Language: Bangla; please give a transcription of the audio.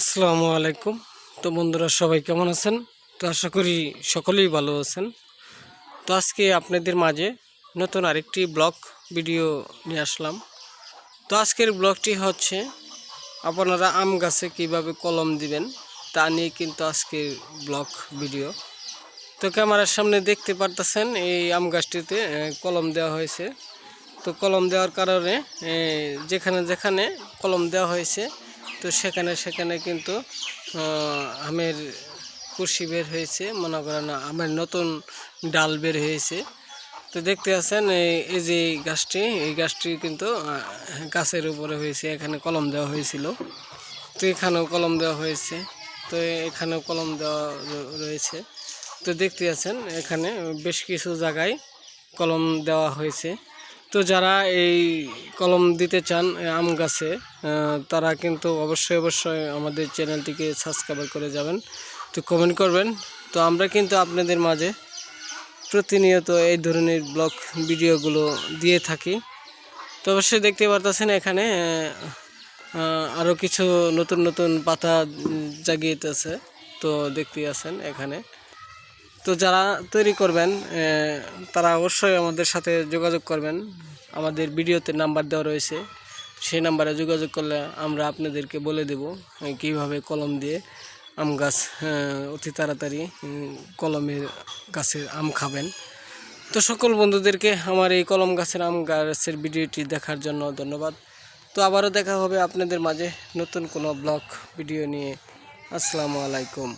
আসসালামু আলাইকুম। তো বন্ধুরা, সবাই কেমন আছেন? তো আশা করি সকলেই ভালো আছেন। তো আজকে আপনাদের মাঝে নতুন আরেকটি ব্লগ ভিডিও নিয়ে আসলাম। তো আজকের ব্লগটি হচ্ছে, আপনারা আম গাছে কীভাবে কলম দিবেন তা নিয়ে কিন্তু আজকের ব্লগ ভিডিও। তো ক্যামেরার সামনে দেখতে পারতেছেন, এই আম গাছটিতে কলম দেওয়া হয়েছে। তো কলম দেওয়ার কারণে যেখানে যেখানে কলম দেওয়া হয়েছে তো সেখানে সেখানে কিন্তু আমের কুশি বের হয়েছে, মনে করেন আমের নতুন ডাল বের হয়েছে। তো দেখতে আছেন, এই যে গাছটি, এই গাছটি কিন্তু গাছের উপরে হয়েছে, এখানে কলম দেওয়া হয়েছিল। তো এখানেও কলম দেওয়া হয়েছে, তো এখানেও কলম দেওয়া রয়েছে। তো দেখতে আছেন, এখানে বেশ কিছু জায়গায় কলম দেওয়া হয়েছে। তো যারা এই কলম দিতে চান আম গাছে তারা কিন্তু অবশ্যই অবশ্যই আমাদের চ্যানেলটিকে সাবস্ক্রাইব করে যাবেন। তো কমেন্ট করবেন। তো আমরা কিন্তু আপনাদের মাঝে প্রতিনিয়ত এই ধরনের ব্লগ ভিডিওগুলো দিয়ে থাকি। তো অবশ্যই দেখতে পারতেছেন এখানে আরও কিছু নতুন নতুন পাতা জাগিয়েতেছে তো দেখতে আছেন এখানে। তো যারা তৈরি করবেন তারা অবশ্যই আমাদের সাথে যোগাযোগ করবেন। আমাদের ভিডিওতে নাম্বার দেওয়া রয়েছে। সেই নাম্বারে যোগাযোগ করলে আমরা আপনাদেরকে বলে দেব কীভাবে কলম দিয়ে আম গাছ অতি তাড়াতাড়ি কলমের গাছের আম খাবেন। তো সকল বন্ধুদেরকে আমার এই কলম গাছের আম গাছের ভিডিওটি দেখার জন্য ধন্যবাদ। তো আবারও দেখা হবে আপনাদের মাঝে নতুন কোনো ব্লগ, ভিডিও নিয়ে। আসসালামু আলাইকুম।